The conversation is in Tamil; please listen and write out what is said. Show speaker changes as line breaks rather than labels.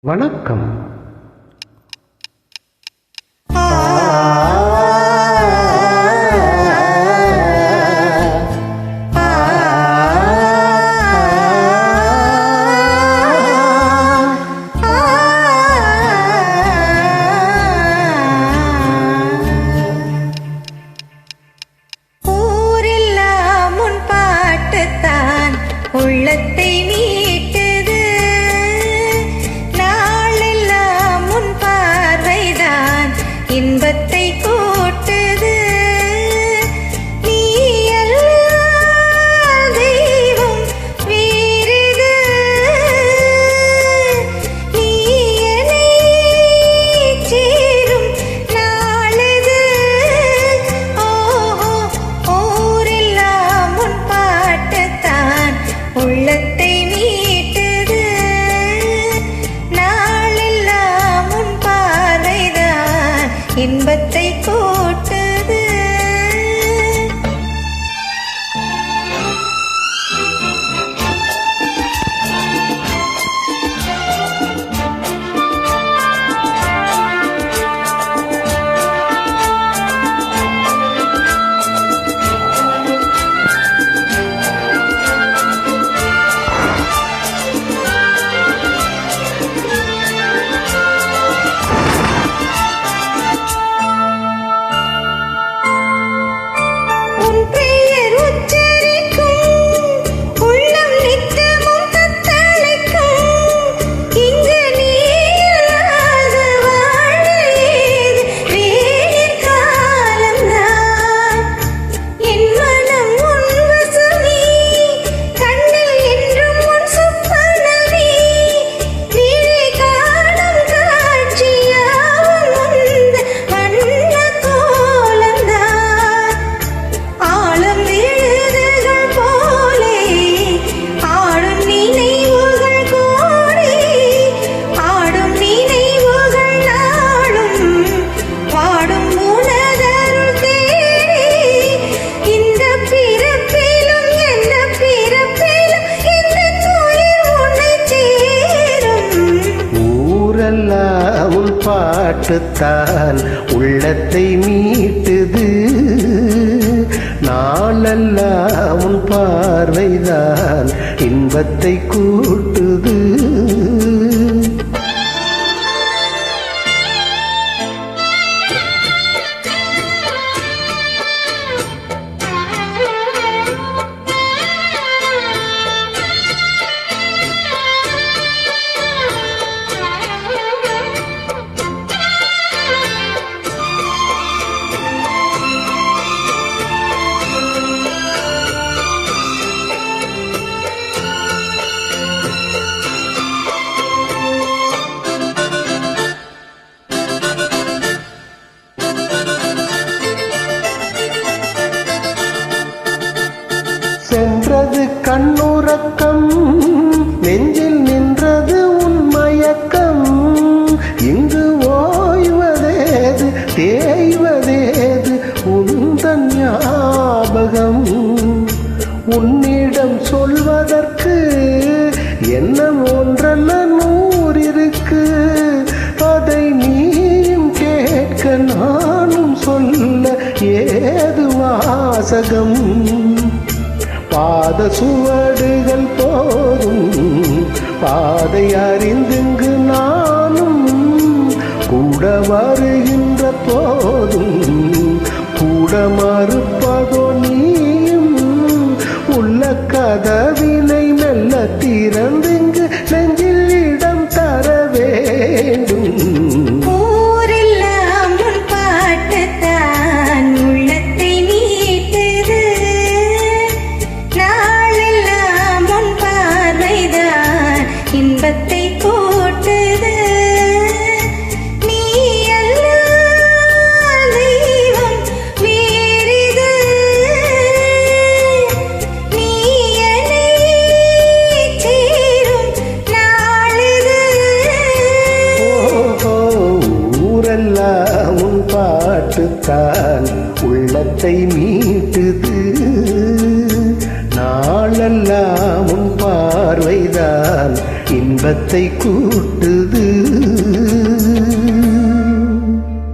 வணக்கம்.
பாட்டுத்தான் உள்ளத்தை மீட்டுது. நாளெல்லாம் உன் பார்வைதான். இன்பத்தை
கூட்டு உறக்கம் நெஞ்சில் நின்றது உன் மயக்கம். இங்கு ஓய்வதேது தேய்வதேது உந்தன் ஞாபகம். உன்னிடம் சொல்வதற்கு என்ன ஒன்றல்ல நூறு இருக்கு அதை நீயும் கேட்க நானும் சொல்ல ஏது வாசகம்? பாத சுவடுகள் போதும் பாதை அரசுத்தான் உள்ளத்தை மீட்டுது. நாளெல்லாம் உன் பார்வைதான் இன்பத்தை கூட்டு